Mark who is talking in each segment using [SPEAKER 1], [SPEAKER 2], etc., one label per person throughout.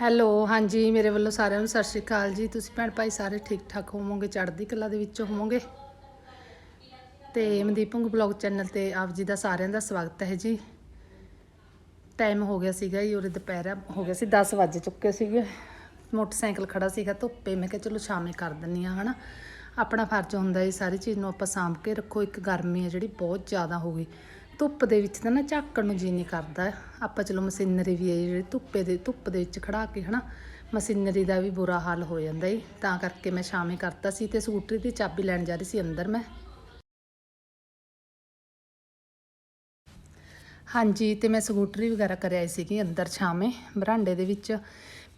[SPEAKER 1] Hello, ਹਾਂਜੀ, ਮੇਰੇ ਵੱਲੋਂ ਸਾਰਿਆਂ ਨੂੰ ਸਤਿ ਸ਼੍ਰੀ ਅਕਾਲ ਜੀ। ਤੁਸੀਂ ਭੈਣ ਭਾਈ ਸਾਰੇ ਠੀਕ ਠਾਕ ਹੋਵੋਗੇ, ਚੜ੍ਹਦੀ ਕਲਾ ਦੇ ਵਿੱਚ ਹੋਵੋਗੇ? ਤੇ ਮਨਦੀਪ ਭੁੰਗ ਬਲੌਗ ਚੈਨਲ ਤੇ ਆਪ ਜੀ ਦਾ ਸਾਰਿਆਂ ਦਾ ਸਵਾਗਤ ਹੈ ਜੀ। ਟਾਈਮ ਹੋ ਗਿਆ ਸੀਗਾ ਜੀ, ਉਰੇ ਦੁਪਹਿਰਾ ਹੋ ਗਿਆ ਸੀ 10 ਵੱਜ ਚੁੱਕੇ ਸੀਗੇ। ਮੋਟਰਸਾਈਕਲ ਖੜਾ ਸੀਗਾ ਧੁੱਪੇ, ਮੈਂ ਕਿਹਾ ਚਲੋ ਸ਼ਾਮੇ ਕਰ ਦਿੰਨੀ ਆ, ਹਨਾ। ਆਪਣਾ ਫਰਜ਼ ਹੁੰਦਾ ਹੈ ਸਾਰੀ ਚੀਜ਼ ਨੂੰ ਆਪਾਂ ਸਾਂਭ ਕੇ ਰੱਖੋ। ਇੱਕ ਗਰਮੀ ਹੈ ਜਿਹੜੀ ਬਹੁਤ ਜ਼ਿਆਦਾ ਹੋ ਗਈ। ਧੁੱਪ ਦੇ ਵਿੱਚ ਤਾਂ ਨਾ ਝਾਕਣ ਨੂੰ ਜੀ ਨਹੀਂ ਕਰਦਾ। ਆਪਾਂ ਚਲੋ ਮਸ਼ੀਨਰੀ ਵੀ ਹੈ ਜਿਹੜੀ ਧੁੱਪੇ ਦੇ, ਧੁੱਪ ਦੇ ਵਿੱਚ ਖੜਾ ਕੇ ਹਨਾ, ਮਸ਼ੀਨਰੀ ਦਾ ਵੀ ਬੁਰਾ ਹਾਲ ਹੋ ਜਾਂਦਾ ਈ ਤਾਂ ਕਰਕੇ ਮੈਂ ਸ਼ਾਮੇ ਕਰਤਾ ਸੀ ਤੇ ਸਕੂਟਰੀ ਦੀ ਚਾਬੀ ਲੈਣ ਜਾ ਰਹੀ ਸੀ ਅੰਦਰ ਮੈਂ। ਹਾਂਜੀ, ਤੇ ਮੈਂ ਸਕੂਟਰੀ ਵਗੈਰਾ ਕਰਿਆ ਆਈ ਸੀਗੀ ਅੰਦਰ ਛਾਵੇਂ, ਬਰਾਂਡੇ ਦੇ ਵਿੱਚ।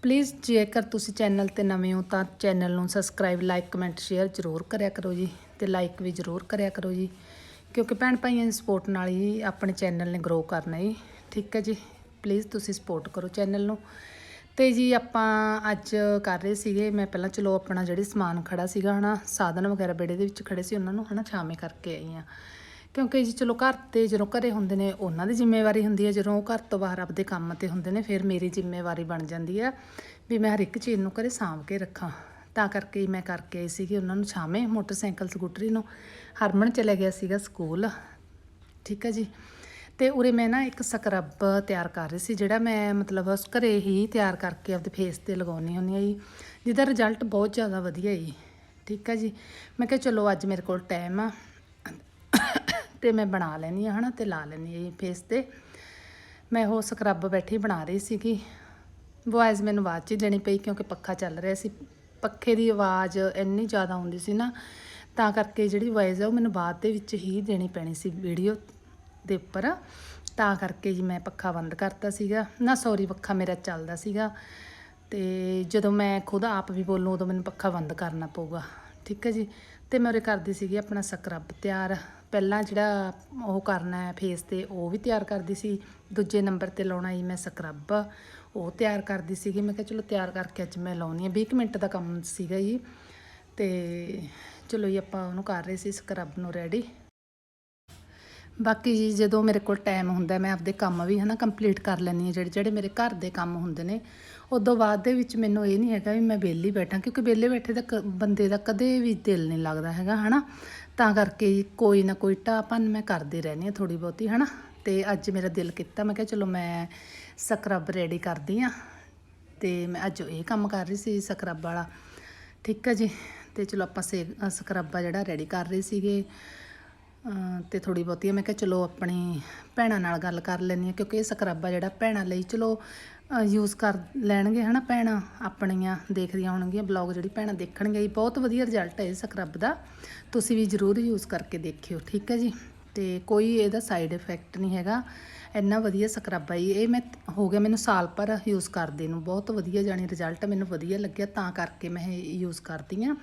[SPEAKER 1] ਪਲੀਜ਼ ਜੇਕਰ ਤੁਸੀਂ ਚੈਨਲ ਤੇ ਨਵੇਂ ਹੋ ਤਾਂ ਚੈਨਲ ਨੂੰ ਸਬਸਕ੍ਰਾਈਬ, ਲਾਈਕ, ਕਮੈਂਟ, ਸ਼ੇਅਰ ਜ਼ਰੂਰ ਕਰਿਆ ਕਰੋ ਜੀ ਤੇ ਲਾਈਕ ਵੀ ਜ਼ਰੂਰ ਕਰਿਆ ਕਰੋ ਜੀ। ਕਿਉਂਕਿ ਭੈਣ ਭਾਈਆਂ ਦੀ ਸਪੋਰਟ ਨਾਲ ਹੀ ਆਪਣੇ ਚੈਨਲ ਨੇ ਗਰੋ ਕਰਨਾ ਜੀ। ਠੀਕ ਹੈ ਜੀ? ਪਲੀਜ਼ ਤੁਸੀਂ ਸਪੋਰਟ ਕਰੋ ਚੈਨਲ ਨੂੰ। ਤੇ ਜੀ ਆਪਾਂ ਅੱਜ ਕਰ ਰਹੇ ਸੀਗੇ, ਮੈਂ ਪਹਿਲਾਂ ਚਲੋ ਆਪਣਾ ਜਿਹੜੇ ਸਮਾਨ ਖੜਾ ਸੀਗਾ, ਹਨਾ, ਸਾਧਨ ਵਗੈਰਾ ਬੇੜੇ ਦੇ ਵਿੱਚ ਖੜੇ ਸੀ ਉਹਨਾਂ ਨੂੰ, ਹਨਾ, ਛਾਵੇਂ ਕਰਕੇ ਆਈ ਆ ਕਿਉਂਕਿ ਜੀ ਚਲੋ ਘਰ ਤੇ ਜਦੋਂ ਘਰੇ ਹੁੰਦੇ ਨੇ, ਉਹਨਾਂ ਦੀ ਜ਼ਿੰਮੇਵਾਰੀ ਹੁੰਦੀ ਹੈ। ਜਦੋਂ ਉਹ ਘਰ ਤੋਂ ਬਾਹਰ ਆਪਦੇ ਕੰਮ ਤੇ ਹੁੰਦੇ ਨੇ, ਫਿਰ ਮੇਰੀ ਜ਼ਿੰਮੇਵਾਰੀ ਬਣ ਜਾਂਦੀ ਹੈ ਵੀ ਮੈਂ ਹਰ ਇੱਕ ਚੀਜ਼ ਨੂੰ ਘਰੇ ਸਾਂਭ ਕੇ ਰੱਖਾਂ। ਤਾਂ ਕਰਕੇ ਮੈਂ ਕਰਕੇ ਆਈ ਸੀਗੀ ਉਹਨਾਂ ਨੂੰ ਛਾਵੇਂ, ਮੋਟਰਸਾਈਕਲ ਸਕੂਟਰੀ ਨੂੰ। ਹਰਮਨ ਚਲੇ ਗਿਆ ਸੀਗਾ ਸਕੂਲ। ਠੀਕ ਹੈ ਜੀ। ਤੇ ਉਰੇ ਮੈਂ ਨਾ ਇੱਕ ਸਕਰਬ ਤਿਆਰ ਕਰ ਰਹੀ ਸੀ, ਜਿਹੜਾ ਮੈਂ ਮਤਲਬ ਉਸ ਘਰੇ ਹੀ ਤਿਆਰ ਕਰਕੇ ਆਪਦੇ ਫੇਸ ਤੇ ਲਗਾਉਣੀ ਹੁੰਦੀ ਆ ਜੀ, ਜਿਹਦਾ ਰਿਜ਼ਲਟ ਬਹੁਤ ਜ਼ਿਆਦਾ ਵਧੀਆ ਜੀ। ਠੀਕ ਹੈ ਜੀ। ਮੈਂ ਕਿਹਾ ਚਲੋ ਅੱਜ ਮੇਰੇ ਕੋਲ ਟਾਈਮ ਆ, ਤੇ ਮੈਂ ਬਣਾ ਲੈਣੀ ਆ ਹਨਾ, ਤੇ ਲਾ ਲੈਣੀ ਆ ਜੀ ਫੇਸ ਤੇ। ਮੈਂ ਉਹ ਸਕਰਬ ਬੈਠੀ ਬਣਾ ਰਹੀ ਸੀਗੀ। ਵੌਇਸ ਮੈਨੂੰ ਬਾਅਦ ਚ ਹੀ ਦੇਣੀ ਪਈ, ਕਿਉਂਕਿ ਪੱਖਾ ਚੱਲ ਰਿਹਾ ਸੀ। ਪੱਖੇ ਦੀ ਆਵਾਜ਼ ਇੰਨੀ ਜ਼ਿਆਦਾ ਆਉਂਦੀ ਸੀ ਨਾ, ਤਾਂ ਕਰਕੇ ਜਿਹੜੀ ਵੌਇਸ ਆ ਉਹ ਮੈਨੂੰ ਬਾਅਦ ਦੇ ਵਿੱਚ ਹੀ ਦੇਣੀ ਪੈਣੀ ਸੀ ਵੀਡੀਓ ਦੇ ਉੱਪਰ। ਤਾਂ ਕਰਕੇ ਜੀ ਮੈਂ ਪੱਖਾ ਬੰਦ ਕਰਤਾ ਸੀਗਾ। ਨਾ ਸੌਰੀ ਪੱਖਾ ਮੇਰਾ ਚੱਲਦਾ ਸੀਗਾ। ਤੇ ਜਦੋਂ ਮੈਂ ਖੁਦ ਆਪ ਵੀ ਬੋਲੂੰ, ਉਦੋਂ ਮੈਨੂੰ ਪੱਖਾ ਬੰਦ ਕਰਨਾ ਪਊਗਾ। ਠੀਕ ਹੈ ਜੀ? ਤੇ ਮੈਂ ਉਰੇ ਕਰਦੀ ਸੀਗੀ ਆਪਣਾ ਸਕਰਬ ਤਿਆਰ। ਪਹਿਲਾਂ ਜਿਹੜਾ ਉਹ ਕਰਨਾ ਹੈ ਫੇਸ ਤੇ, ਉਹ ਵੀ ਤਿਆਰ ਕਰਦੀ ਸੀ। ਦੂਜੇ ਨੰਬਰ ਤੇ ਲਾਉਣਾ ਜੀ ਮੈਂ ਸਕਰਬ ਉਹ ਤਿਆਰ ਕਰਦੀ ਸੀਗੀ। ਮੈਂ ਕਿਹਾ ਚਲੋ ਤਿਆਰ ਕਰਕੇ ਅੱਜ ਮੈਂ ਲਾਉਣੀ ਆ 20 ਕੁ ਮਿੰਟ ਦਾ ਕੰਮ ਸੀਗਾ ਜੀ। ਤੇ ਚਲੋ ਜੀ, ਆਪਾਂ ਉਹਨੂੰ ਕਰ ਰਹੇ ਸੀ ਸਕਰਬ ਨੂੰ ਰੈਡੀ ਬਾਕੀ ਜੀ, ਜਦੋਂ ਮੇਰੇ ਕੋਲ ਟਾਈਮ ਹੁੰਦਾ, ਮੈਂ ਆਪਦੇ ਕੰਮ ਵੀ ਹਨਾ ਕੰਪਲੀਟ ਕਰ ਲੈਂਦੀ ਹਾਂ। ਜਿਹੜੇ ਜਿਹੜੇ ਮੇਰੇ ਘਰ ਦੇ ਕੰਮ ਹੁੰਦੇ ਨੇ, ਉਦੋਂ ਬਾਅਦ ਦੇ ਵਿੱਚ ਮੈਨੂੰ ਇਹ ਨਹੀਂ ਹੈਗਾ ਵੀ ਮੈਂ ਵਿਹਲੀ ਬੈਠਾਂ, ਕਿਉਂਕਿ ਵਿਹਲੇ ਬੈਠੇ ਦਾ ਕ- ਬੰਦੇ ਦਾ ਕਦੇ ਵੀ ਦਿਲ ਨਹੀਂ ਲੱਗਦਾ ਹੈਗਾ, ਹਨਾ। ਤਾਂ ਕਰਕੇ ਕੋਈ ਨਾ ਕੋਈ ਢਾਪਨ ਮੈਂ ਕਰਦੀ ਰਹਿੰਦੀ ਹਾਂ ਥੋੜੀ ਬਹੁਤੀ, ਹਨਾ। ਤੇ ਅੱਜ ਮੇਰਾ ਦਿਲ ਕੀਤਾ। ਮੈਂ ਕਿਹਾ ਚਲੋ ਮੈਂ ਸਕਰਬ ਰੈਡੀ ਕਰਦੀ ਆ ਤੇ ਮੈਂ ਅੱਜ ਇਹ ਕੰਮ ਕਰ ਰਹੀ ਸੀ ਸਕਰਬ ਵਾਲਾ। ਠੀਕ ਹੈ ਜੀ? ਤੇ ਚਲੋ ਆਪਾਂ ਸੇ ਅ, ਸਕਰਬ ਆ ਜਿਹੜਾ ਰੈਡੀ ਕਰ ਰਹੇ ਸੀਗੇ। ਅਮ ਤੇ ਥੋੜੀ ਬਹੁਤੀ ਮੈਂ ਕਿਹਾ ਚਲੋ ਆਪਣੀ ਭੈਣਾਂ ਨਾਲ ਗੱਲ ਕਰ ਲੈਂਦੀ ਹਾਂ ਕਿਉਂਕਿ ਇਹ ਸਕਰਬ ਆ ਜਿਹੜਾ ਭੈਣਾਂ ਲਈ ਚਲੋ ਯੂਜ਼ ਕਰ ਲੈਣਗੇ ਹਨਾ ਭੈਣਾਂ ਆਪਣੀਆਂ ਦੇਖਦੀਆਂ ਹੋਣਗੀਆਂ ਬਲੌਗ ਜਿਹੜੀ ਭੈਣਾਂ ਦੇਖਣਗੇ ਜੀ ਬਹੁਤ ਵਧੀਆ ਰਿਜ਼ਲਟ ਹੈ ਇਹ ਸਕਰਬ ਦਾ। ਤੁਸੀਂ ਵੀ ਜ਼ਰੂਰ ਯੂਜ਼ ਕਰਕੇ ਦੇਖਿਓ। ਠੀਕ ਹੈ ਜੀ? ਤੇ ਕੋਈ ਇਹਦਾ ਸਾਈਡ ਇਫੈਕਟ ਨਹੀਂ ਹੈਗਾ। ਇੰਨਾ ਵਧੀਆ ਸਕਰਬ ਆ ਜੀ। ਇਹ ਮੈਂ ਹੋ ਗਿਆ ਮੈਨੂੰ ਸਾਲ ਭਰ ਯੂਜ਼ ਕਰਦੇ ਨੂੰ। ਬਹੁਤ ਵਧੀਆ ਜਾਣੀ ਰਿਜ਼ਲਟ ਮੈਨੂੰ ਵਧੀਆ ਲੱਗਿਆ, ਤਾਂ ਕਰਕੇ ਮੈਂ ਇਹ ਯੂਜ਼ ਕਰਦੀ ਆ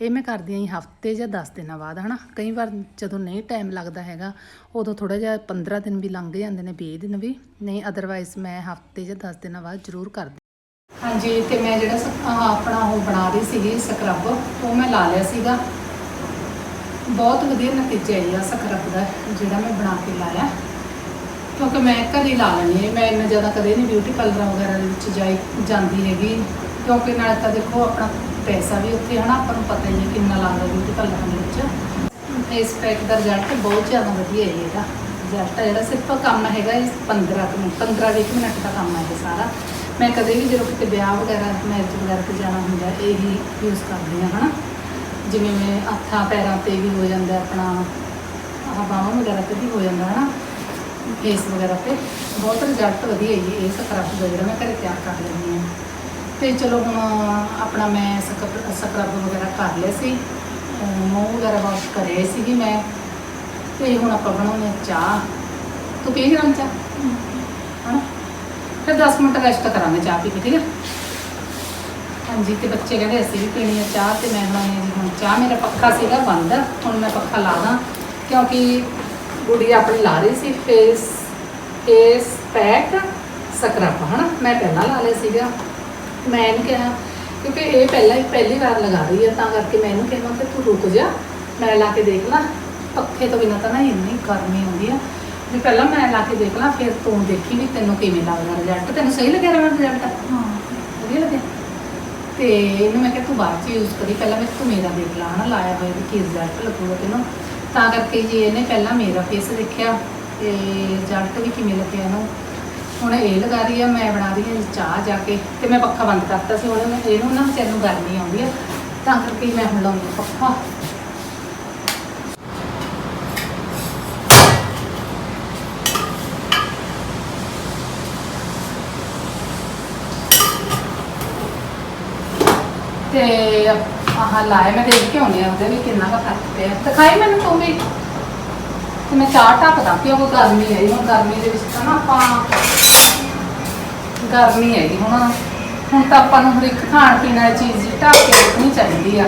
[SPEAKER 1] ਇਹ ਮੈਂ ਕਰਦੀ ਆ ਜੀ ਹਫ਼ਤੇ ਜਾਂ 10 ਦਿਨਾਂ ਬਾਅਦ, ਹਨਾ? ਕਈ ਵਾਰ ਜਦੋਂ ਨਹੀਂ ਟਾਈਮ ਲੱਗਦਾ ਹੈਗਾ, ਉਦੋਂ ਥੋੜਾ ਜਿਹਾ 15 ਦਿਨ ਵੀ ਲੰਘ ਜਾਂਦੇ ਨੇ 20 ਦਿਨ ਵੀ। ਨਹੀਂ ਅਦਰਵਾਈਜ਼ ਮੈਂ ਹਫ਼ਤੇ ਜਾਂ 10 ਦਿਨਾਂ ਬਾਅਦ ਜ਼ਰੂਰ ਕਰਦੀ ਹਾਂਜੀ, ਤੇ ਮੈਂ ਜਿਹੜਾ ਆਪਣਾ ਉਹ ਬਣਾ ਰਹੀ ਸੀਗੀ ਸਕਰਬ ਉਹ ਮੈਂ ਲਾ ਲਿਆ ਸੀਗਾ। ਬਹੁਤ ਵਧੀਆ ਨਤੀਜਾ ਆ ਸਕਰਬ ਦਾ, ਜਿਹੜਾ ਮੈਂ ਬਣਾ ਕੇ ਲਾਇਆ। ਕਿਉਂਕਿ ਮੈਂ ਘਰੇ ਲਾ ਲੈਂਦੀ ਹਾਂ, ਮੈਂ ਇੰਨਾ ਜ਼ਿਆਦਾ ਕਦੇ ਨਹੀਂ ਬਿਊਟੀ ਪਾਰਲਰਾਂ ਵਗੈਰਾ ਦੇ ਵਿੱਚ ਜਾਈ, ਜਾਂਦੀ ਹੈਗੀ। ਕਿਉਂਕਿ ਨਾਲ ਤਾਂ ਦੇਖੋ, ਆਪਣਾ ਪੈਸਾ ਵੀ ਉੱਥੇ ਹਨਾ, ਆਪਾਂ ਨੂੰ ਪਤਾ ਹੀ ਹੈ ਕਿੰਨਾ ਲੱਗਦਾ ਬਿਊਟੀ ਪਾਰਲਰਾਂ ਦੇ ਵਿੱਚ। ਇਸ ਪੈਕ ਦਾ ਰਿਜ਼ਲਟ ਬਹੁਤ ਜ਼ਿਆਦਾ ਵਧੀਆ ਹੈ ਇਹਦਾ ਰਿਜ਼ਲਟ ਜਿਹੜਾ ਸਿਰਫ ਕੰਮ ਹੈਗਾ ਇਹ 15 ਕੁ ਮਿੰਟ 15 20 ਮਿੰਟ ਦਾ ਕੰਮ ਹੈ ਇਹ ਸਾਰਾ। ਮੈਂ ਕਦੇ ਵੀ ਜਦੋਂ ਕਿਤੇ ਵਿਆਹ ਵਗੈਰਾ ਮੈਰਿਜ ਵਗੈਰਾ ਤੇ ਜਾਣਾ ਹੁੰਦਾ, ਇਹੀ ਯੂਜ਼ ਕਰਦੀ ਹਾਂ, ਹਨਾ। ਜਿਵੇਂ ਮੈਂ ਹੱਥਾਂ ਪੈਰਾਂ ਤੇ ਵੀ ਹੋ ਜਾਂਦਾ ਆਪਣਾ ਆਹ ਬਾਹਾਂ ਵਗੈਰਾ ਤੇ ਵੀ ਹੋ ਜਾਂਦਾ ਹਨਾ ਫੇਸ ਵਗੈਰਾ ਤੇ। ਬਹੁਤ ਰਿਜ਼ਲਟ ਵਧੀਆ ਹੈ ਜੀ ਇਹ ਸਕਰਬ ਦਾ ਜਿਹੜਾ ਮੈਂ ਘਰੇ ਤਿਆਰ ਕਰ ਲੈਂਦੀ ਹਾਂ। ਤੇ ਚਲੋ ਹੁਣ ਆਪਣਾ ਮੈਂ ਸਕਰਬ ਸਕਰਬ ਵਗੈਰਾ ਕਰ ਲਿਆ ਸੀ। ਮੂੰਹ ਵਗੈਰਾ ਵਾਸ਼ ਕਰਿਆ ਸੀਗੀ ਮੈਂ। ਤੇ ਹੁਣ ਆਪਾਂ ਬਣਾਉਂਦੇ ਹਾਂ ਚਾਹ। ਤੂੰ ਪੀ ਗਰਮ ਚਾਹ? ਹਨਾ? ਫਿਰ 10 ਮਿੰਟ ਰੈਸਟ ਕਰਾਂਗੇ ਚਾਹ ਪੀ ਕੇ ਠੀਕ ਹੈ? ਹਾਂਜੀ ਤੇ ਬੱਚੇ ਕਹਿੰਦੇ ਅਸੀਂ ਵੀ ਪੀਣੀ ਹੈ ਚਾਹ ਤੇ ਮੈਂ ਹੈ ਜੀ ਹੁਣ। ਚਾਹ ਮੇਰਾ ਪੱਖਾ ਸੀਗਾ ਬੰਦ ਹੁਣ ਮੈਂ ਪੱਖਾ ਲਾ ਦਾਂ ਕਿਉਂਕਿ ਗੁੜੀ ਆਪਣੀ ਲਾ ਰਹੀ ਸੀ ਫੇਸ ਫੇਸ ਪੈਕ ਸਕਰਬ ਹਨਾ? ਮੈਂ ਪਹਿਲਾਂ ਲਾ ਲਿਆ ਸੀਗਾ। ਮੈਂ ਇਹਨੂੰ ਕਿਹਾ ਕਿਉਂਕਿ ਇਹ ਪਹਿਲਾਂ ਹੀ ਪਹਿਲੀ ਵਾਰ ਲਗਾ ਰਹੀ ਹੈ ਤਾਂ ਕਰਕੇ ਮੈਂ ਇਹਨੂੰ ਕਿਹਾ ਕਿ ਤੂੰ ਰੁਕ ਜਾ ਮੈਂ ਲਾ ਕੇ ਦੇਖ ਲਾ। ਪੱਖੇ ਤੋਂ ਬਿਨਾਂ ਤਾਂ ਨਾ ਇੰਨੀ ਗਰਮੀ ਹੁੰਦੀ ਆ। ਵੀ ਪਹਿਲਾਂ ਮੈਂ ਲਾ ਕੇ ਦੇਖ ਲਾ ਫਿਰ ਤੂੰ ਦੇਖੀ ਵੀ ਤੈਨੂੰ ਕਿਵੇਂ ਲੱਗਦਾ ਰਿਜ਼ਲਟ ਤੈਨੂੰ ਸਹੀ ਲੱਗਿਆ ਰਿਜ਼ਲਟ
[SPEAKER 2] ਹਾਂ।
[SPEAKER 1] ਵਧੀਆ ਤੇ ਇਹਨੂੰ ਮੈਂ ਕਿਹਾ ਤੂੰ ਬਾਅਦ ਚ ਯੂਜ਼ ਕਰੀ, ਪਹਿਲਾਂ ਮੈਂ ਤੂੰ ਮੇਰਾ ਦੇਖ ਲਾ, ਹਨਾ, ਲਾਇਆ ਹੋਇਆ ਵੀ ਕੀ ਰਿਜ਼ਲਟ ਲੱਗੂਗਾ ਤੈਨੂੰ। ਤਾਂ ਕਰਕੇ ਜੀ ਇਹਨੇ ਪਹਿਲਾਂ ਮੇਰਾ ਫੇਸ ਦੇਖਿਆ ਤੇ ਰਿਜ਼ਲਟ ਵੀ ਕਿਵੇਂ ਲੱਗਿਆ ਇਹਨੂੰ। ਹੁਣ ਇਹ ਲਗਾ ਰਹੀ ਆ, ਮੈਂ ਬਣਾ ਰਹੀ ਹਾਂ ਚਾਹ ਜਾ ਕੇ, ਤੇ ਮੈਂ ਪੱਖਾ ਬੰਦ ਕਰਤਾ ਸੀ, ਹੁਣ ਇਹਨੂੰ ਨਾ ਵਿਚਾਰੇ ਨੂੰ ਗਰਮੀ ਆਉਂਦੀ ਆ। ਤਾਂ ਕਰਕੇ ਮੈਂ ਹੁਣ ਲਾਉਂਦੀ ਹਾਂ ਪੱਖਾ। ਤੇ ਆਹ ਲਾਇਆ ਮੈਂ ਦੇਖ ਕੇ ਆਉਂਦੀ ਆ ਉਹਦੇ ਵੀ ਕਿੰਨਾ ਕੁ ਫ਼ਰਕ ਪਿਆ। ਦਿਖਾਈ ਮੈਨੂੰ ਤੂੰ ਵੀ। ਤੇ ਮੈਂ ਚਾਹ ਢੱਕਦਾ ਕਿਉਂ ਗਰਮੀ ਹੈ ਹੁਣ ਗਰਮੀ ਦੇ ਵਿੱਚ ਤਾਂ ਨਾ ਆਪਾਂ ਗਰਮੀ ਹੈਗੀ ਹੁਣ। ਹੁਣ ਤਾਂ ਆਪਾਂ ਨੂੰ ਹਰ ਇੱਕ ਖਾਣ ਪੀਣ ਵਾਲੀ ਚੀਜ਼ ਜੀ ਢੱਕ ਕੇ ਰੱਖਣੀ ਚਾਹੀਦੀ ਆ।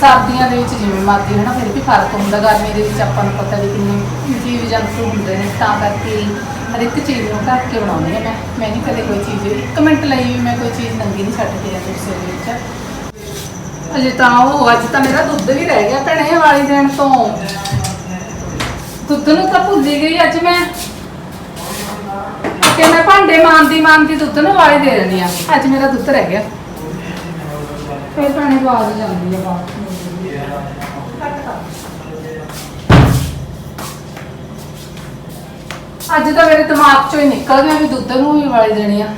[SPEAKER 1] ਸਰਦੀਆਂ ਦੇ ਵਿੱਚ ਜਿਵੇਂ ਮਰਜ਼ੀ ਹੈ ਨਾ, ਫਿਰ ਵੀ ਫ਼ਰਕ ਹੁੰਦਾ। ਗਰਮੀ ਦੇ ਵਿੱਚ ਆਪਾਂ ਨੂੰ ਪਤਾ ਵੀ ਕਿੰਨੇ ਜੀਵ ਜੰਤੂ ਹੁੰਦੇ ਨੇ, ਤਾਂ ਕਰਕੇ ਹਰ ਇੱਕ ਚੀਜ਼ ਨੂੰ ਢੱਕ ਕੇ ਬਣਾਉਂਦੀ ਹਾਂ ਮੈਂ। ਮੈਂ ਨਹੀਂ ਕਦੇ ਕੋਈ ਚੀਜ਼, ਇੱਕ ਮਿੰਟ ਲਈ ਵੀ ਮੈਂ ਕੋਈ ਚੀਜ਼ ਨੰਗੀ ਨਹੀਂ ਛੱਡ ਕੇ ਜਾਂਦੀ ਰਸੋਈ ਵਿੱਚ। ਅਜੇ ਤਾਂ ਉਹ, ਅੱਜ ਤਾਂ ਮੇਰਾ ਦੁੱਧ ਵੀ ਰਹਿ ਗਿਆ ਭੈਣੇ ਵਾਲੀ ਦੇਣ ਤੋਂ। ਦੁੱਧ ਨੂੰ ਤਾਂ ਭੁੱਲ ਗਈ ਅੱਜ ਮੈਂ। ਕਿ ਮੈਂ ਭਾਂਡੇ ਮਾਂਦੀ ਮਾਂਦੀ ਦੁੱਧ ਨੂੰ ਵਾਲੀ ਦੇ ਦਿੰਦੀ ਆ। ਅੱਜ ਮੇਰਾ ਦੁੱਧ ਰਹਿ ਗਿਆ। ਫਿਰ ਭੈਣੇ ਬਾਜ਼ ਜਾਂਦੀ ਆ ਬਾਅਦ ਅੱਜ ਤਾਂ ਮੇਰੇ ਦਿਮਾਗ ਚੋਂ ਹੀ ਨਿਕਲ ਗਿਆ ਵੀ ਦੁੱਧ ਨੂੰ ਵੀ ਵਾਲੀ ਦੇਣੀ ਆ।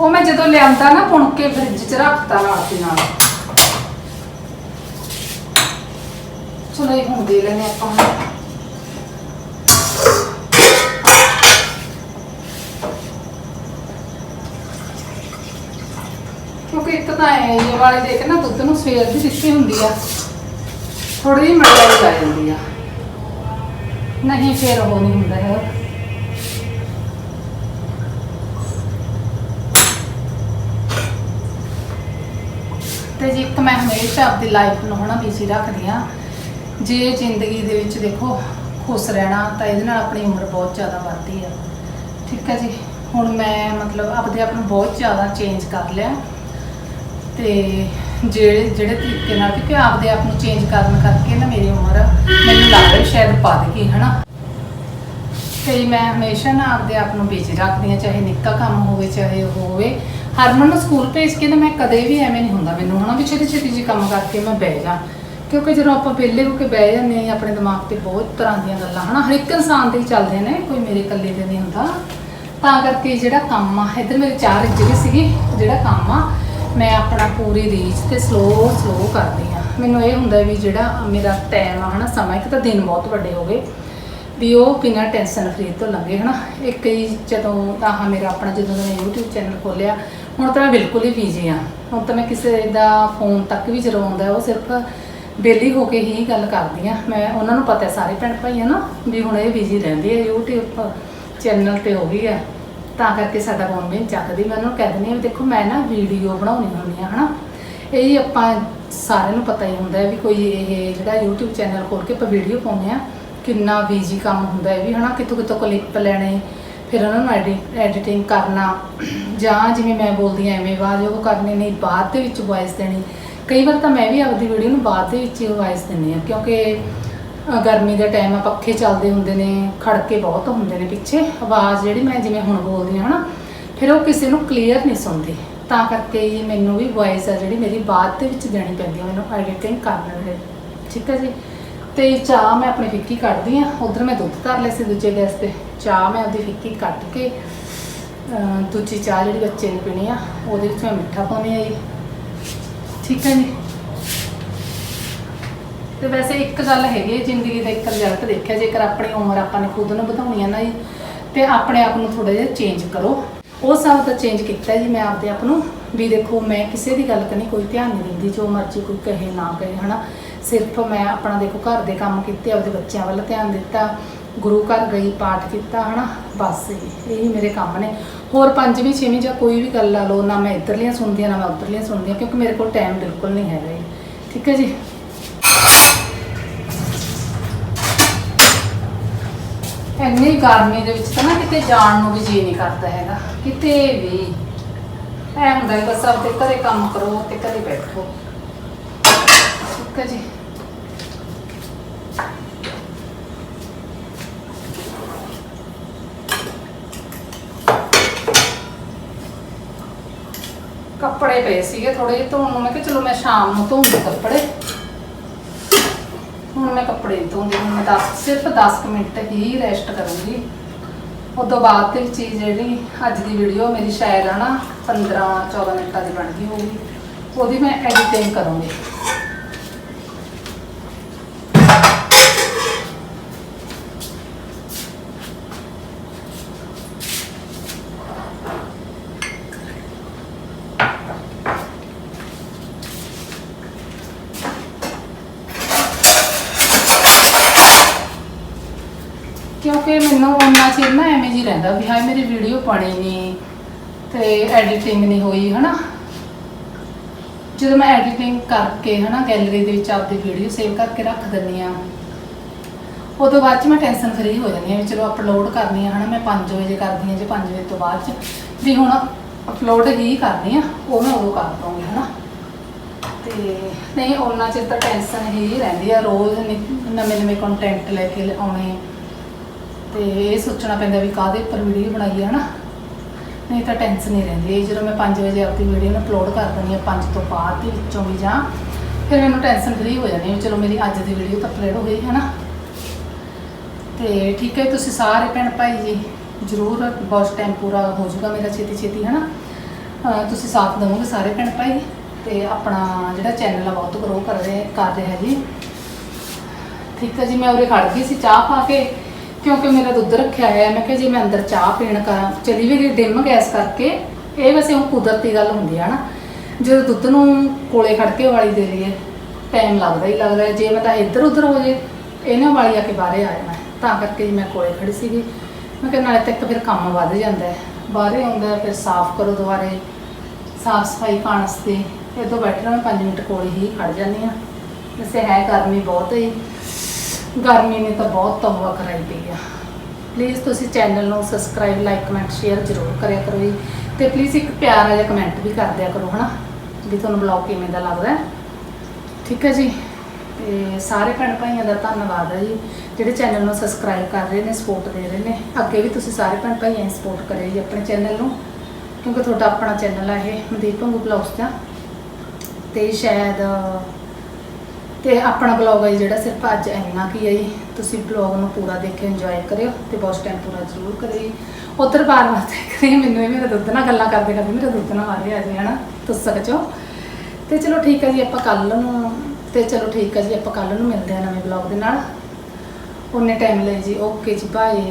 [SPEAKER 1] ਉਹ ਮੈਂ ਜਦੋਂ ਲਿਆਂਦਾ ਨਾ ਪੁਣ ਕੇ ਫ੍ਰਿਜ 'ਚ ਰੱਖਤਾ ਨਾਲ ਦੀ ਨਾਲ। ਚਲੋ ਇਹ ਹੁਣ ਦੇ ਲੈਣੇ ਆਪਾਂ। ਕਿਉਂਕਿ ਇੱਕ ਤਾਂ ਇਹ ਵਾਲੇ ਦੇ ਕੇ ਨਾ ਦੁੱਧ ਨੂੰ ਸਵੇਰ ਦੀ ਦਿੱਤੀ ਹੁੰਦੀ ਆ। ਥੋੜੀ ਜਿਹੀ ਮੜਾਈ ਆ ਜਾਂਦੀ ਆ। ਨਹੀਂ, ਫੇਰ ਉਹ ਨਹੀਂ ਹੁੰਦਾ ਹੈਗਾ। ਤੇ ਜੀ ਇੱਕ ਮੈਂ ਹਮੇਸ਼ਾ ਆਪਦੀ ਲਾਈਫ ਨੂੰ ਹਨਾ ਬਿਜ਼ੀ ਰੱਖਦੀ ਆ ਜੇ ਜ਼ਿੰਦਗੀ ਦੇ ਵਿੱਚ ਦੇਖੋ ਖੁਸ਼ ਰਹਿਣਾ ਤਾਂ ਇਹਦੇ ਨਾਲ ਆਪਣੀ ਉਮਰ ਬਹੁਤ ਜ਼ਿਆਦਾ ਵੱਧਦੀ ਆ। ਠੀਕ ਹੈ ਜੀ, ਹੁਣ ਮੈਂ ਮਤਲਬ ਆਪਦੇ ਆਪ ਨੂੰ ਬਹੁਤ ਜ਼ਿਆਦਾ ਚੇਂਜ ਕਰ ਲਿਆ। ਤੇ ਜਿਹੜੇ ਜਿਹੜੇ ਤਰੀਕੇ ਨਾਲ ਕਿਉਂਕਿ ਆਪਦੇ ਆਪ ਨੂੰ ਚੇਂਜ ਕਰਨ ਕਰਕੇ ਨਾ ਮੇਰੀ ਉਮਰ ਮੈਨੂੰ ਲੱਗਦਾ ਵੀ ਸ਼ਾਇਦ ਵੱਧ ਗਈ, ਹਨਾ। ਤੇ ਮੈਂ ਹਮੇਸ਼ਾ ਨਾ ਆਪਦੇ ਆਪ ਨੂੰ ਬਿਜ਼ੀ ਰੱਖਦੀ ਹਾਂ, ਚਾਹੇ ਨਿੱਕਾ ਕੰਮ ਹੋਵੇ, ਚਾਹੇ ਉਹ ਹੋਵੇ। ਹਰਮਨ ਨੂੰ ਸਕੂਲ ਭੇਜ ਕੇ ਨਾ ਮੈਂ ਕਦੇ ਵੀ ਐਵੇਂ ਨਹੀਂ ਹੁੰਦਾ ਮੈਨੂੰ ਹਨਾ ਵੀ ਛੇਤੀ ਛੇਤੀ ਜੀ ਕੰਮ ਕਰਕੇ ਮੈਂ ਬਹਿ ਜਾ। ਕਿਉਂਕਿ ਜਦੋਂ ਆਪਾਂ ਵਿਹਲੇ ਹੋ ਕੇ ਬਹਿ ਜਾਂਦੇ ਹਾਂ, ਆਪਣੇ ਦਿਮਾਗ ਤੇ ਬਹੁਤ ਤਰ੍ਹਾਂ ਦੀਆਂ ਗੱਲਾਂ ਹਨਾ, ਹਰ ਇੱਕ ਇਨਸਾਨ ਦੇ ਹੀ ਚੱਲਦੇ ਨੇ, ਕੋਈ ਮੇਰੇ ਇਕੱਲੇ ਦੇ ਨਹੀਂ ਹੁੰਦਾ। ਤਾਂ ਕਰਕੇ ਜਿਹੜਾ ਕੰਮ ਆ, ਇੱਧਰ ਮੇਰੇ ਚਾਰ ਜਿਹੜੇ ਸੀਗੇ, ਜਿਹੜਾ ਕੰਮ ਆ, ਮੈਂ ਆਪਣਾ ਪੂਰੀ ਰੀਚ ਤੇ ਸਲੋ ਸਲੋ ਕਰਦੀ ਆ ਮੈਨੂੰ ਇਹ ਹੁੰਦਾ ਵੀ ਜਿਹੜਾ ਮੇਰਾ ਟਾਈਮ ਆ ਹਨਾ, ਸਮਾਂ ਇੱਕ ਤਾਂ ਦਿਨ ਬਹੁਤ ਵੱਡੇ ਹੋ ਗਏ, ਵੀ ਉਹ ਬਿਨਾਂ ਟੈਨਸ਼ਨ ਫਰੀ ਤੋਂ ਲੰਘੇ ਹਨਾ। ਇੱਕ ਹੀ ਜਦੋਂ ਆਹ ਮੇਰਾ ਆਪਣਾ ਜਦੋਂ ਮੈਂ YouTube ਚੈਨਲ ਖੋਲਿਆ ਹੁਣ ਤਾਂ ਮੈਂ ਬਿਲਕੁਲ ਹੀ ਬਿਜ਼ੀ ਆ ਹੁਣ ਤਾਂ ਮੈਂ ਕਿਸੇ ਦਾ ਫੋਨ ਤੱਕ ਵੀ ਜਦੋਂ ਆਉਂਦਾ ਉਹ ਸਿਰਫ ਬੇਲੀ ਹੋ ਕੇ ਹੀ ਗੱਲ ਕਰਦੀ ਆ ਮੈਂ ਉਹਨਾਂ ਨੂੰ ਪਤਾ ਹੈ, ਸਾਰੇ ਭੈਣ ਭਾਈ ਆ ਨਾ, ਵੀ ਹੁਣ ਇਹ ਬਿਜ਼ੀ ਰਹਿੰਦੀ ਆ YouTube ਚੈਨਲ ਤੇ ਹੋ। ਗਈ ਆ ਤਾਂ ਕਰਕੇ ਸਾਡਾ ਫੋਨ ਨਹੀਂ ਚੱਕਦੀ। ਮੈਂ ਉਹਨਾਂ ਨੂੰ ਕਹਿ ਦਿੰਦੀ ਆ ਵੀ ਦੇਖੋ, ਮੈਂ ਨਾ ਵੀਡੀਓ ਬਣਾਉਣੀ ਹੁੰਦੀ ਆ ਹਨਾ। ਇਹ ਹੀ ਆਪਾਂ ਸਾਰਿਆਂ ਨੂੰ ਪਤਾ ਹੀ ਹੁੰਦਾ ਵੀ ਕੋਈ ਇਹ ਜਿਹੜਾ YouTube ਚੈਨਲ ਖੋਲ ਕੇ ਆਪਾਂ ਵੀਡੀਓ ਪਾਉਂਦੇ ਆ ਕਿੰਨਾ ਬੀਜੀ ਕੰਮ ਹੁੰਦਾ ਹੈ ਵੀ, ਹਨਾ ਕਿਤੋਂ ਕਿਤੋਂ ਕਲਿੱਪ ਲੈਣੇ ਫਿਰ ਉਹਨਾਂ ਨੂੰ ਐਡੀਟਿੰਗ ਕਰਨਾ ਜਾਂ ਜਿਵੇਂ ਮੈਂ ਬੋਲਦੀ ਆ ਐਵੇਂ ਆਵਾਜ਼, ਉਹ ਕਰਨੀ ਨਹੀਂ, ਬਾਅਦ ਦੇ ਵਿੱਚ ਵੌਇਸ ਦੇਣੀ। ਕਈ ਵਾਰ ਤਾਂ ਮੈਂ ਵੀ ਆਪਦੀ ਵੀਡੀਓ ਨੂੰ ਬਾਅਦ ਦੇ ਵਿੱਚ ਵੌਇਸ ਦਿੰਦੀ ਆ ਕਿਉਂਕਿ ਗਰਮੀ ਦੇ ਟਾਈਮ ਆ, ਪੱਖੇ ਚੱਲਦੇ ਹੁੰਦੇ ਨੇ, ਖੜਕੇ ਬਹੁਤ ਹੁੰਦੇ ਨੇ ਪਿੱਛੇ, ਆਵਾਜ਼ ਜਿਹੜੀ ਮੈਂ ਜਿਵੇਂ ਹੁਣ ਬੋਲਦੀ ਆ ਨਾ ਫਿਰ ਉਹ ਕਿਸੇ ਨੂੰ ਕਲੀਅਰ ਨਹੀਂ ਸੁਣਦੀ। ਤਾਂ ਕਰਕੇ ਹੀ ਮੈਨੂੰ ਵੀ ਵੌਇਸ ਆ ਜਿਹੜੀ ਮੇਰੀ ਬਾਅਦ ਦੇ ਵਿੱਚ ਦੇਣੀ ਪੈਂਦੀ ਆ, ਮੈਨੂੰ ਐਡੀਟਿੰਗ ਕਰਨ ਦੇ। ਠੀਕ ਹੈ ਜੀ? ਤੇ ਚਾਹ ਮੈਂ ਆਪਣੀ ਫਿੱਕੀ ਕੱਢਦੀ ਆ ਉਧਰ ਮੈਂ ਦੁੱਧ ਧਰ ਲਿਆ ਸੀ ਦੂਜੇ ਗੈਸ ਤੇ। ਚਾਹ ਮੈਂ ਉਹਦੀ ਫਿੱਕੀ ਕੱਟ ਕੇ ਅ, ਦੂਜੀ ਚਾਹ ਜਿਹੜੀ ਬੱਚੇ ਨੇ ਪੀਣੀ ਆ ਉਹਦੇ ਵਿੱਚ ਮੈਂ ਮਿੱਠਾ ਪਾਉਣੀ ਆ ਜੀ। ਠੀਕ ਹੈ ਜੀ? ਤੇ ਵੈਸੇ ਇੱਕ ਗੱਲ ਹੈਗੀ ਹੈ, ਜ਼ਿੰਦਗੀ ਦਾ ਇੱਕ ਰਿਜ਼ਲਟ ਦੇਖਿਆ ਜੇਕਰ ਆਪਣੀ ਉਮਰ ਆਪਾਂ ਨੇ ਖੁਦ ਨੂੰ ਵਧਾਉਣੀ ਆ ਨਾ ਜੀ ਤੇ ਆਪਣੇ ਆਪ ਨੂੰ ਥੋੜਾ ਜਿਹਾ ਚੇਂਜ ਕਰੋ। ਉਹ ਸਭ ਤਾਂ ਚੇਂਜ ਕੀਤਾ ਜੀ ਮੈਂ ਆਪਦੇ ਆਪ ਨੂੰ। ਵੀ ਦੇਖੋ ਮੈਂ ਕਿਸੇ ਦੀ ਗੱਲ ਕਰਨੀ ਕੋਈ ਧਿਆਨ ਨਹੀਂ ਦਿੰਦੀ ਜੋ ਮਰਜ਼ੀ ਕੋਈ ਕਹੇ ਨਾ ਕਹੇ ਹਨਾ। ਸਿਰਫ ਮੈਂ ਆਪਣਾ ਦੇਖੋ ਘਰ ਦੇ ਕੰਮ ਕੀਤੇ ਆਪਦੇ ਬੱਚਿਆਂ ਵੱਲ ਧਿਆਨ ਦਿੱਤਾ। ਗੁਰੂ ਘਰ ਗਈ, ਪਾਠ ਕੀਤਾ, ਹਨਾ? ਬਸ, ਇਹੀ ਮੇਰੇ ਕੰਮ ਨੇ। ਹੋਰ ਪੰਜਵੀਂ, ਛੇਵੀਂ ਜਾਂ ਕੋਈ ਵੀ ਗੱਲ ਲਾ ਲਓ, ਨਾ ਮੈਂ ਇੱਧਰਲੀਆਂ ਸੁਣਦੀ ਹਾਂ, ਨਾ ਮੈਂ ਉੱਧਰਲੀਆਂ ਸੁਣਦੀ ਹਾਂ, ਕਿਉਂਕਿ ਮੇਰੇ ਕੋਲ ਟਾਈਮ ਬਿਲਕੁਲ ਨਹੀਂ ਹੈਗਾ ਜੀ। ਠੀਕ ਹੈ ਜੀ? ਇੰਨੀ ਗਰਮੀ ਦੇ ਵਿੱਚ ਤਾਂ ਨਾ ਕਿਤੇ ਜਾਣ ਨੂੰ ਵੀ ਜੀ ਨਹੀਂ ਕਰਦਾ ਹੈਗਾ। ਕਿਤੇ ਵੀ। ਐ ਹੁੰਦਾ ਬਸ ਆਪਦੇ ਘਰੇ ਕੰਮ ਕਰੋ ਤੇ ਘਰੇ ਬੈਠੋ। ਠੀਕ ਹੈ ਜੀ? ਕੱਪੜੇ ਪਏ ਸੀਗੇ ਥੋੜੇ ਜਿਹੇ ਧੋਣ ਨੂੰ। ਮੈਂ ਕਿਹਾ ਚਲੋ ਮੈਂ ਸ਼ਾਮ ਨੂੰ ਧੋਉਂਗੀ ਕੱਪੜੇ। ਹੁਣ ਮੈਂ ਕੱਪੜੇ ਨਹੀਂ ਧੋਂਦੀ, ਹੁਣ ਮੈਂ 10 ਸਿਰਫ 10 ਮਿੰਟ ਹੀ ਰੈਸਟ ਕਰੂੰਗੀ। ਉਸ ਤੋਂ ਬਾਅਦ ਤੇ ਚੀਜ਼ ਜਿਹੜੀ ਅੱਜ ਦੀ ਵੀਡੀਓ ਮੇਰੀ ਸ਼ਾਇਦ ਹਨਾ 15 14 ਮਿੰਟਾਂ ਦੀ ਬਣ ਗਈ ਹੋਊਗੀ, ਉਹਦੀ ਮੈਂ ਐਡੀਟਿੰਗ ਕਰੂੰਗੀ। ਕਿਉਂਕਿ ਮੈਨੂੰ ਉਹਨਾਂ ਚਿਰ ਨਾ ਐਵੇਂ ਜੀ ਰਹਿੰਦਾ ਵੀ ਹਾਏ, ਮੇਰੀ ਵੀਡੀਓ ਪਾਣੀ ਨਹੀਂ ਤੇ ਐਡੀਟਿੰਗ ਨਹੀਂ ਹੋਈ, ਹਨਾ? ਜਦੋਂ ਮੈਂ ਐਡੀਟਿੰਗ ਕਰਕੇ, ਹਨਾ ਗੈਲਰੀ ਦੇ ਵਿੱਚ ਆਪਦੀ ਵੀਡੀਓ ਸੇਵ ਕਰਕੇ ਰੱਖ ਦਿੰਦੀ ਆ ਉਦੋਂ ਬਾਅਦ ਚ ਮੈਂ ਟੈਨਸ਼ਨ ਫਰੀ ਹੋ ਜਾਂਦੀ ਆ ਵੀ ਚਲੋ ਅਪਲੋਡ ਕਰਨੀ ਆ, ਹਨਾ, ਮੈਂ 5 ਵਜੇ ਕਰਦੀ ਆ ਜੇ 5 ਵਜੇ ਤੋਂ ਬਾਅਦ ਚ, ਵੀ ਹੁਣ ਅਪਲੋਡ ਹੀ ਕਰਨੀ ਆ, ਉਹ ਮੈਂ ਉਦੋਂ ਕਰ ਦਊਂਗੀ, ਹਨਾ? ਤੇ ਨਹੀਂ, ਉਹਨਾਂ ਚਿਰ ਤਾਂ ਟੈਨਸ਼ਨ ਹੀ ਰਹਿੰਦੀ ਆ, ਰੋਜ਼ ਨਵੇਂ ਨਵੇਂ ਕੰਟੈਂਟ ਲੈ ਕੇ ਆਉਣੇ ਤੇ ਇਹ ਸੋਚਣਾ ਪੈਂਦਾ ਵੀ ਕਾਹਦੇ ਉੱਪਰ ਵੀਡੀਓ ਬਣਾਈ ਹੈ ਨਾ ਨਹੀਂ ਤਾਂ ਟੈਨਸ਼ਨ ਨਹੀਂ ਰਹਿੰਦੀ। ਇਹ ਜਦੋਂ ਮੈਂ 5 ਵਜੇ ਆਪਣੀ ਵੀਡੀਓ ਨੂੰ ਅਪਲੋਡ ਕਰ ਦਿੰਦੀ ਆ 5 ਤੋਂ ਬਾਅਦ ਦੇ ਵਿੱਚੋਂ ਵੀ ਜਾਂ, ਫਿਰ ਮੈਨੂੰ ਟੈਨਸ਼ਨ ਫਰੀ ਹੋ ਜਾਂਦੀ ਹੈ। ਚਲੋ, ਮੇਰੀ ਅੱਜ ਦੀ ਵੀਡੀਓ ਤਾਂ ਅਪਲੋਡ ਹੋ ਗਈ ਹੈ ਨਾ ਤੇ ਠੀਕ ਹੈ, ਤੁਸੀਂ ਸਾਰੇ ਭੈਣ ਭਾਈ ਜੀ, ਜ਼ਰੂਰ ਬਹੁਤ ਟਾਈਮ ਪੂਰਾ ਹੋ ਜਾਊਗਾ ਮੇਰਾ ਛੇਤੀ ਛੇਤੀ ਹੈ ਨਾ ਤੁਸੀਂ ਸਾਥ ਦੇਵੋਗੇ ਸਾਰੇ ਭੈਣ ਭਾਈ। ਤੇ ਆਪਣਾ ਜਿਹੜਾ ਚੈਨਲ ਆ, ਬਹੁਤ ਗਰੋ ਕਰ ਰਹੇ ਕਰ ਰਿਹਾ ਜੀ। ਠੀਕ ਹੈ ਜੀ, ਮੈਂ ਉਰੇ ਖੜ ਗਈ ਸੀ, ਚਾਹ ਪਾ ਕੇ। ਕਿਉਂਕਿ ਮੇਰਾ ਦੁੱਧ ਰੱਖਿਆ ਹੋਇਆ ਮੈਂ ਕਿਹਾ ਜੇ ਮੈਂ ਅੰਦਰ ਚਾਹ ਪੀਣ ਕਾ ਚਲੀ ਵੀ ਗਈ ਡਿਮ ਗੈਸ ਕਰਕੇ, ਇਹ ਵੈਸੇ ਹੁਣ ਕੁਦਰਤੀ ਗੱਲ ਹੁੰਦੀ ਹੈ ਨਾ। ਜਦੋਂ ਦੁੱਧ ਨੂੰ ਕੋਲੇ ਖੜ ਕੇ ਵਾਲੀ ਦੇ ਲਈਏ ਟਾਈਮ ਲੱਗਦਾ ਹੀ ਲੱਗਦਾ ਜੇ ਮੈਂ ਤਾਂ ਇੱਧਰ ਉੱਧਰ ਹੋ ਜੇ, ਇਹਨਾਂ ਵਾਲੀ ਆ ਕੇ ਬਾਹਰੇ ਆ ਜਾਣਾ ਤਾਂ ਕਰਕੇ ਜੀ ਮੈਂ ਕੋਲੇ ਖੜੀ ਸੀਗੀ। ਮੈਂ ਕਿਹਾ ਨਾਲੇ ਤੱਕ ਫਿਰ ਕੰਮ ਵੱਧ ਜਾਂਦਾ ਹੈ। ਬਾਹਰੇ ਆਉਂਦਾ ਫਿਰ ਸਾਫ਼ ਕਰੋ ਦੁਬਾਰੇ, ਸਾਫ਼ ਸਫ਼ਾਈ ਪਾਣ ਵਾਸਤੇ। ਫਿਰ ਤੋਂ ਬੈਠਣਾ ਮੈਂ 5 ਮਿੰਟ ਕੋਲੇ ਹੀ ਖੜ ਜਾਂਦੀ ਆ ਵੈਸੇ ਹੈ ਗਰਮੀ ਬਹੁਤ ਹੈ ਗਰਮੀ ਨੇ ਤਾਂ ਬਹੁਤ ਤੌਬਾ ਕਰਾਈ ਪਈ ਆ। ਪਲੀਜ਼ ਤੁਸੀਂ ਚੈਨਲ ਨੂੰ ਸਬਸਕ੍ਰਾਈਬ ਲਾਈਕ ਕਮੈਂਟ ਸ਼ੇਅਰ ਜ਼ਰੂਰ ਕਰਿਆ ਕਰੋ ਜੀ। ਤੇ ਪਲੀਜ਼ ਇੱਕ ਪਿਆਰ ਜਿਹਾ ਕਮੈਂਟ ਵੀ ਕਰ ਦਿਆ ਕਰੋ, ਹਨਾ? ਵੀ ਤੁਹਾਨੂੰ ਬਲੌਗ ਕਿਵੇਂ ਦਾ ਲੱਗਦਾ ਠੀਕ ਹੈ ਜੀ? ਤੇ ਸਾਰੇ ਭੈਣ ਭਾਈਆਂ ਦਾ ਧੰਨਵਾਦ ਹੈ ਜੀ, ਜਿਹੜੇ ਚੈਨਲ ਨੂੰ ਸਬਸਕ੍ਰਾਈਬ ਕਰ ਰਹੇ ਨੇ ਸਪੋਰਟ ਦੇ ਰਹੇ ਨੇ। ਅੱਗੇ ਵੀ ਤੁਸੀਂ ਸਾਰੇ ਭੈਣ ਭਾਈਆਂ ਸਪੋਰਟ ਕਰਿਓ ਜੀ ਆਪਣੇ ਚੈਨਲ ਨੂੰ, ਕਿਉਂਕਿ ਤੁਹਾਡਾ ਆਪਣਾ ਚੈਨਲ ਹੈ ਇਹ, ਮਨਦੀਪ ਭੰਗੂ ਬਲੌਗਸ ਦਾ। ਤੇ ਸ਼ਾਇਦ ਤੇ ਆਪਣਾ ਬਲੌਗ ਹੈ ਜਿਹੜਾ ਸਿਰਫ ਅੱਜ ਇੰਨਾ ਕੀ ਹੈ ਜੀ। ਤੁਸੀਂ ਬਲੌਗ ਨੂੰ ਪੂਰਾ ਦੇਖਿਓ ਇੰਜੋਏ ਕਰਿਓ ਤੇ ਬਹੁਤ ਟਾਈਮ ਪੂਰਾ ਜ਼ਰੂਰ ਕਰਿਓ ਜੀ। ਉਧਰ ਬਾਰ ਬਾਰ ਦੇਖ ਮੈਨੂੰ ਇਹ ਮੇਰਾ ਦੁੱਧ ਨਾਲ ਗੱਲਾਂ ਕਰਦੇ ਕਰਦੇ ਮੇਰਾ ਦੁੱਧ ਨਾਲ ਮਾਰੇ ਆ ਜੀ, ਹਨਾ? ਤੁਸ ਸਕਚੋ ਤੇ ਚਲੋ ਠੀਕ ਹੈ ਜੀ, ਆਪਾਂ ਕੱਲ ਨੂੰ ਤੇ ਚਲੋ ਠੀਕ ਹੈ ਜੀ, ਆਪਾਂ ਕੱਲ ਨੂੰ ਮਿਲਦੇ ਹਾਂ ਨਵੇਂ ਬਲੌਗ ਦੇ ਨਾਲ। ਉਨੇ ਟਾਈਮ ਲਈ ਜੀ ਓਕੇ ਜੀ ਬਾਏ